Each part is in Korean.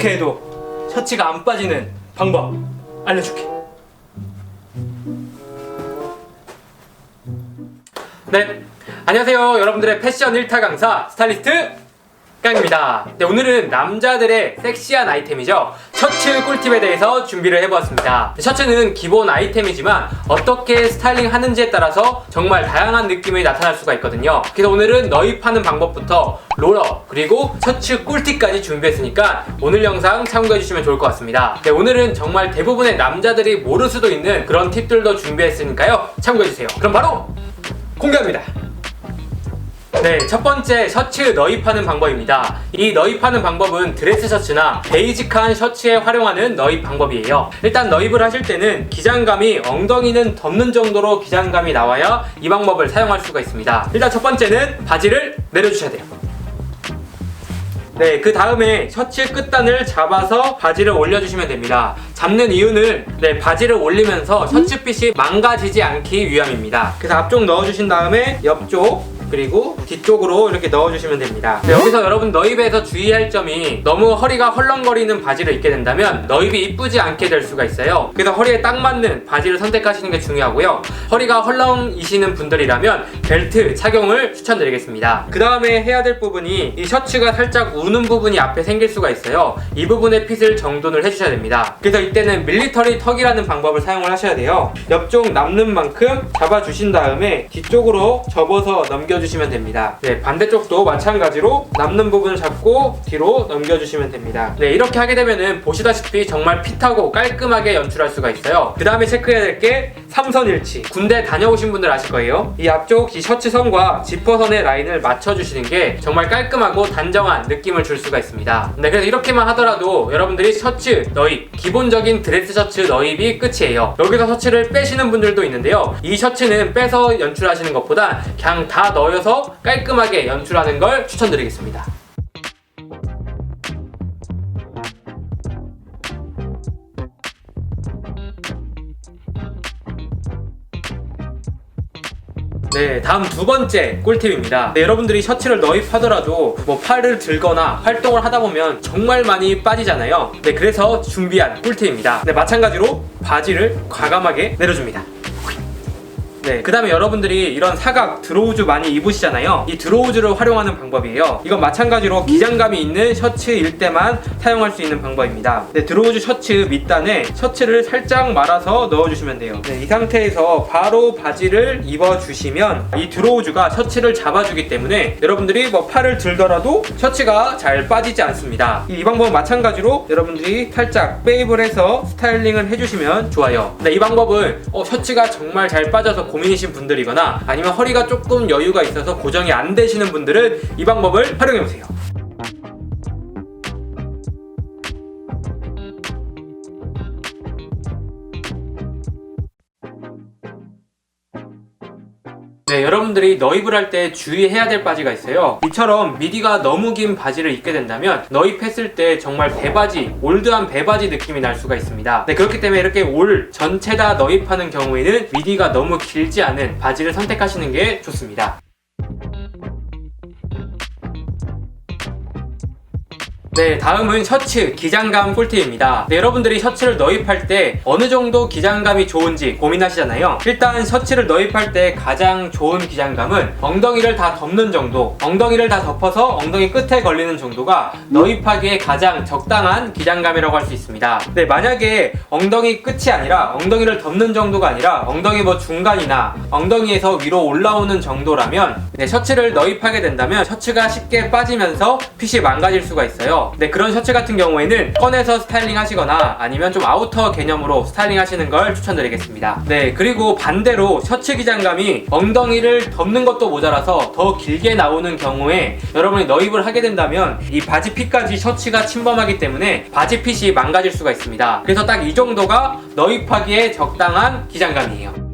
이렇게 해도 셔츠가 안 빠지는 방법 알려줄게. 네, 안녕하세요. 여러분들의 패션 1타 강사 스타일리스트 깡입니다. 네, 오늘은 남자들의 섹시한 아이템이죠. 셔츠 꿀팁에 대해서 준비를 해보았습니다. 셔츠는 기본 아이템이지만 어떻게 스타일링 하는지에 따라서 정말 다양한 느낌이 나타날 수가 있거든요. 그래서 오늘은 너입하는 방법부터 롤러 그리고 셔츠 꿀팁까지 준비했으니까 오늘 영상 참고해주시면 좋을 것 같습니다. 네, 오늘은 정말 대부분의 남자들이 모를 수도 있는 그런 팁들도 준비했으니까요. 참고해주세요. 그럼 바로 공개합니다. 네, 첫 번째 셔츠 너입하는 방법입니다. 이 너입하는 방법은 드레스 셔츠나 베이직한 셔츠에 활용하는 너입 방법이에요. 일단 너입을 하실 때는 기장감이 엉덩이는 덮는 정도로 기장감이 나와야 이 방법을 사용할 수가 있습니다. 일단 첫 번째는 바지를 내려주셔야 돼요. 네, 그 다음에 셔츠 끝단을 잡아서 바지를 올려주시면 됩니다. 잡는 이유는 네, 바지를 올리면서 셔츠핏이 망가지지 않기 위함입니다. 그래서 앞쪽 넣어주신 다음에 옆쪽 그리고 뒤쪽으로 이렇게 넣어주시면 됩니다. 네, 여기서 여러분 너입에서 주의할 점이 너무 허리가 헐렁거리는 바지를 입게 된다면 너입이 이쁘지 않게 될 수가 있어요. 그래서 허리에 딱 맞는 바지를 선택하시는 게 중요하고요. 허리가 헐렁이시는 분들이라면 벨트 착용을 추천드리겠습니다. 그 다음에 해야 될 부분이 이 셔츠가 살짝 우는 부분이 앞에 생길 수가 있어요. 이 부분의 핏을 정돈을 해주셔야 됩니다. 그래서 이때는 밀리터리 턱이라는 방법을 사용을 하셔야 돼요. 옆쪽 남는 만큼 잡아주신 다음에 뒤쪽으로 접어서 넘겨 주시면 됩니다. 네, 반대쪽도 마찬가지로 남는 부분을 잡고 뒤로 넘겨주시면 됩니다. 네, 이렇게 하게 되면은 보시다시피 정말 핏하고 깔끔하게 연출할 수가 있어요. 그 다음에 체크해야 될 게 삼선일치. 군대 다녀오신 분들 아실 거예요. 이 앞쪽 이 셔츠 선과 지퍼선의 라인을 맞춰주시는 게 정말 깔끔하고 단정한 느낌을 줄 수가 있습니다. 네, 그래서 이렇게만 하더라도 여러분들이 셔츠 너입, 기본적인 드레스 셔츠 너입이 끝이에요. 여기서 셔츠를 빼시는 분들도 있는데요. 이 셔츠는 빼서 연출하시는 것보다 그냥 다 넣어서 깔끔하게 연출하는 걸 추천드리겠습니다. 네, 다음 두 번째 꿀팁입니다. 네, 여러분들이 셔츠를 너입하더라도 뭐 팔을 들거나 활동을 하다 보면 정말 많이 빠지잖아요. 네, 그래서 준비한 꿀팁입니다. 네, 마찬가지로 바지를 과감하게 내려줍니다. 네, 그 다음에 여러분들이 이런 사각 드로우즈 많이 입으시잖아요. 이 드로우즈를 활용하는 방법이에요. 이건 마찬가지로 기장감이 있는 셔츠일 때만 사용할 수 있는 방법입니다. 네, 드로우즈 셔츠 밑단에 셔츠를 살짝 말아서 넣어주시면 돼요. 네, 이 상태에서 바로 바지를 입어주시면 이 드로우즈가 셔츠를 잡아주기 때문에 여러분들이 뭐 팔을 들더라도 셔츠가 잘 빠지지 않습니다. 이 방법은 마찬가지로 여러분들이 살짝 베이블 해서 스타일링을 해주시면 좋아요. 네, 이 방법은 어, 셔츠가 정말 잘 빠져서 고민이신 분들이거나 아니면 허리가 조금 여유가 있어서 고정이 안 되시는 분들은 이 방법을 활용해 보세요. 네, 여러분들이 너입을 할 때 주의해야 될 바지가 있어요. 이처럼 미디가 너무 긴 바지를 입게 된다면 너입했을 때 정말 배바지, 올드한 배바지 느낌이 날 수가 있습니다. 네, 그렇기 때문에 이렇게 올 전체 다 너입하는 경우에는 미디가 너무 길지 않은 바지를 선택하시는 게 좋습니다. 네, 다음은 셔츠 기장감 꿀팁입니다. 네, 여러분들이 셔츠를 너입할 때 어느 정도 기장감이 좋은지 고민하시잖아요. 일단 셔츠를 너입할 때 가장 좋은 기장감은 엉덩이를 다 덮는 정도, 엉덩이를 다 덮어서 엉덩이 끝에 걸리는 정도가 너입하기에 가장 적당한 기장감이라고 할 수 있습니다. 네, 만약에 엉덩이 끝이 아니라 엉덩이를 덮는 정도가 아니라 엉덩이 뭐 중간이나 엉덩이에서 위로 올라오는 정도라면 네, 셔츠를 너입하게 된다면 셔츠가 쉽게 빠지면서 핏이 망가질 수가 있어요. 네, 그런 셔츠 같은 경우에는 꺼내서 스타일링 하시거나 아니면 좀 아우터 개념으로 스타일링 하시는 걸 추천드리겠습니다. 네, 그리고 반대로 셔츠 기장감이 엉덩이를 덮는 것도 모자라서 더 길게 나오는 경우에 여러분이 너입을 하게 된다면 이 바지 핏까지 셔츠가 침범하기 때문에 바지 핏이 망가질 수가 있습니다. 그래서 딱 이 정도가 너입하기에 적당한 기장감이에요.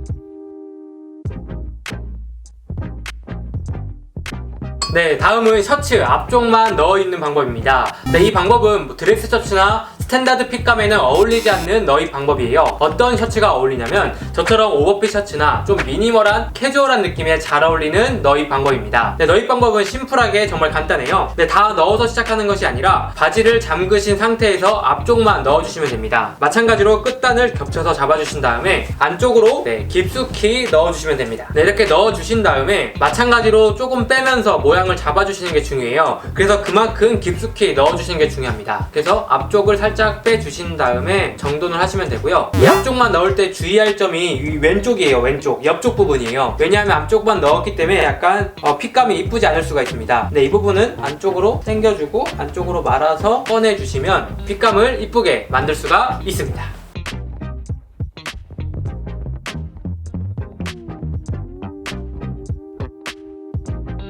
네, 다음은 셔츠 앞쪽만 넣어 있는 방법입니다. 네, 이 방법은 뭐 드레스 셔츠나 스탠다드 핏감에는 어울리지 않는 너입 방법이에요. 어떤 셔츠가 어울리냐면 저처럼 오버핏 셔츠나 좀 미니멀한 캐주얼한 느낌에 잘 어울리는 너입 방법입니다. 네, 너입 방법은 심플하게 정말 간단해요. 네, 다 넣어서 시작하는 것이 아니라 바지를 잠그신 상태에서 앞쪽만 넣어주시면 됩니다. 마찬가지로 끝단을 겹쳐서 잡아주신 다음에 안쪽으로 네, 깊숙이 넣어주시면 됩니다. 네, 이렇게 넣어주신 다음에 마찬가지로 조금 빼면서 모양을 잡아주시는 게 중요해요. 그래서 그만큼 깊숙이 넣어주시는 게 중요합니다. 그래서 앞쪽을 살짝 빼주신 다음에 정돈을 하시면 되고요. 이 앞쪽만 넣을 때 주의할 점이 이 왼쪽이에요. 왼쪽 옆쪽 부분이에요. 왜냐하면 앞쪽만 넣었기 때문에 약간 어, 핏감이 이쁘지 않을 수가 있습니다. 네, 이 부분은 안쪽으로 당겨주고 안쪽으로 말아서 꺼내주시면 핏감을 이쁘게 만들 수가 있습니다.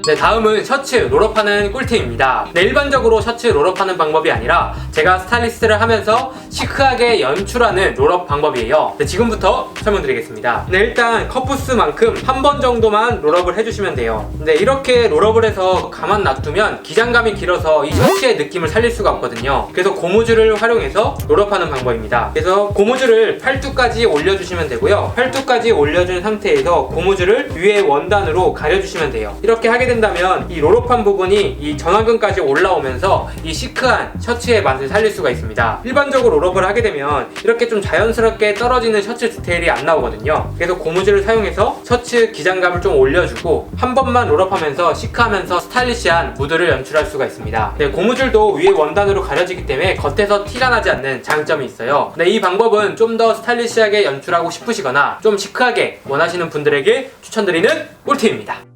네, 다음은 셔츠 롤업하는 꿀팁입니다. 네, 일반적으로 셔츠 롤업하는 방법이 아니라 제가 스타일리스트를 하면서 시크하게 연출하는 롤업 방법이에요. 네, 지금부터 설명드리겠습니다. 네, 일단 컵부스만큼 한 번 정도만 롤업을 해주시면 돼요. 네, 이렇게 롤업을 해서 가만 놔두면 기장감이 길어서 이 셔츠의 느낌을 살릴 수가 없거든요. 그래서 고무줄을 활용해서 롤업하는 방법입니다. 그래서 고무줄을 팔뚝까지 올려주시면 되고요. 팔뚝까지 올려준 상태에서 고무줄을 위에 원단으로 가려주시면 돼요. 이렇게 하게 된다면 이 롤업한 부분이 이 전완근까지 올라오면서 이 시크한 셔츠의 맛을 살릴 수가 있습니다. 일반적으로 롤업을 하게 되면 이렇게 좀 자연스럽게 떨어지는 셔츠 디테일이 안 나오거든요. 그래서 고무줄을 사용해서 셔츠 기장감을 좀 올려주고 한 번만 롤업하면서 시크하면서 스타일리시한 무드를 연출할 수가 있습니다. 네, 고무줄도 위에 원단으로 가려지기 때문에 겉에서 티가 나지 않는 장점이 있어요. 네, 이 방법은 좀 더 스타일리시하게 연출하고 싶으시거나 좀 시크하게 원하시는 분들에게 추천드리는 꿀팁입니다.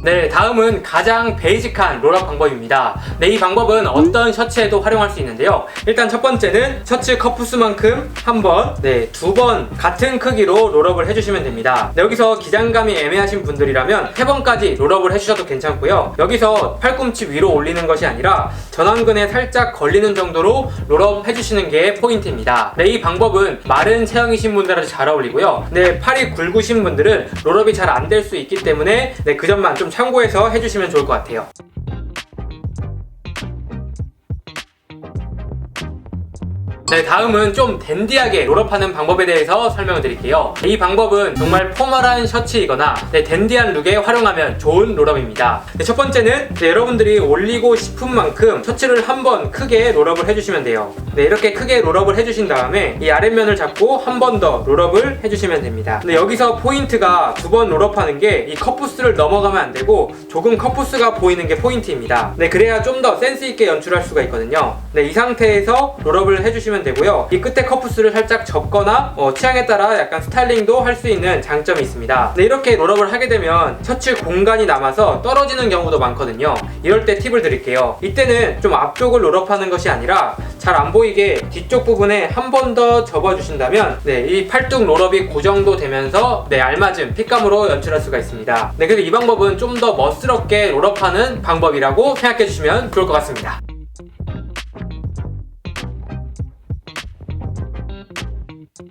네, 다음은 가장 베이직한 롤업 방법입니다. 네, 이 방법은 어떤 셔츠에도 활용할 수 있는데요. 일단 첫 번째는 셔츠 컵부스만큼 한 번, 네, 두 번 같은 크기로 롤업을 해주시면 됩니다. 네, 여기서 기장감이 애매하신 분들이라면 세 번까지 롤업을 해주셔도 괜찮고요. 여기서 팔꿈치 위로 올리는 것이 아니라 전완근에 살짝 걸리는 정도로 롤업 해주시는 게 포인트입니다. 네, 이 방법은 마른 체형이신 분들한테 잘 어울리고요. 네, 팔이 굵으신 분들은 롤업이 잘 안 될 수 있기 때문에 네, 그 점만 좀 참고해서 해주시면 좋을 것 같아요. 네, 다음은 좀 댄디하게 롤업하는 방법에 대해서 설명을 드릴게요. 이 방법은 정말 포멀한 셔츠이거나 네, 댄디한 룩에 활용하면 좋은 롤업입니다. 네, 첫 번째는 네, 여러분들이 올리고 싶은 만큼 셔츠를 한번 크게 롤업을 해주시면 돼요. 네, 이렇게 크게 롤업을 해주신 다음에 이 아랫면을 잡고 한 번 더 롤업을 해주시면 됩니다. 근데 여기서 포인트가 두 번 롤업하는 게 이 컵부스를 넘어가면 안 되고 조금 컵부스가 보이는 게 포인트입니다. 네, 그래야 좀 더 센스 있게 연출할 수가 있거든요. 네, 이 상태에서 롤업을 해주시면 되고요. 이 끝에 컵부스를 살짝 접거나 어, 취향에 따라 약간 스타일링도 할 수 있는 장점이 있습니다. 네, 이렇게 롤업을 하게 되면 셔츠 공간이 남아서 떨어지는 경우도 많거든요. 이럴 때 팁을 드릴게요. 이때는 좀 앞쪽을 롤업하는 것이 아니라 잘 안 보이게 뒤쪽 부분에 한 번 더 접어주신다면 네, 이 팔뚝 롤업이 고정도 되면서 네, 알맞은 핏감으로 연출할 수가 있습니다. 네, 그래서 이 방법은 좀 더 멋스럽게 롤업하는 방법이라고 생각해 주시면 좋을 것 같습니다.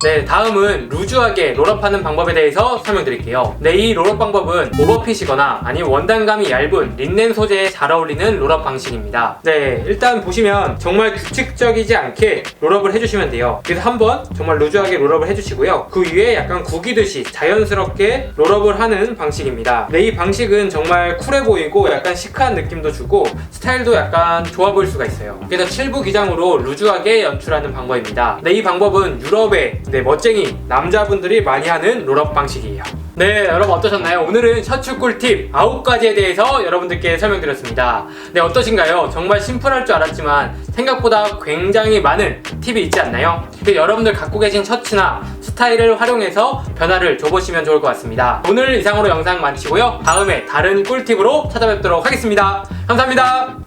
네, 다음은 루즈하게 롤업하는 방법에 대해서 설명드릴게요. 네, 이 롤업 방법은 오버핏이거나 아니면 원단감이 얇은 린넨 소재에 잘 어울리는 롤업 방식입니다. 네, 일단 보시면 정말 규칙적이지 않게 롤업을 해주시면 돼요. 그래서 한번 정말 루즈하게 롤업을 해주시고요. 그 위에 약간 구기듯이 자연스럽게 롤업을 하는 방식입니다. 네, 이 방식은 정말 쿨해 보이고 약간 시크한 느낌도 주고 스타일도 약간 좋아 보일 수가 있어요. 그래서 7부 기장으로 루즈하게 연출하는 방법입니다. 네, 이 방법은 유럽의 네, 멋쟁이 남자분들이 많이 하는 롤업 방식이에요. 네, 여러분 어떠셨나요? 오늘은 셔츠 꿀팁 9가지에 대해서 여러분들께 설명드렸습니다. 네, 어떠신가요? 정말 심플할 줄 알았지만 생각보다 굉장히 많은 팁이 있지 않나요? 그 여러분들 갖고 계신 셔츠나 스타일을 활용해서 변화를 줘보시면 좋을 것 같습니다. 오늘 이상으로 영상 마치고요. 다음에 다른 꿀팁으로 찾아뵙도록 하겠습니다. 감사합니다.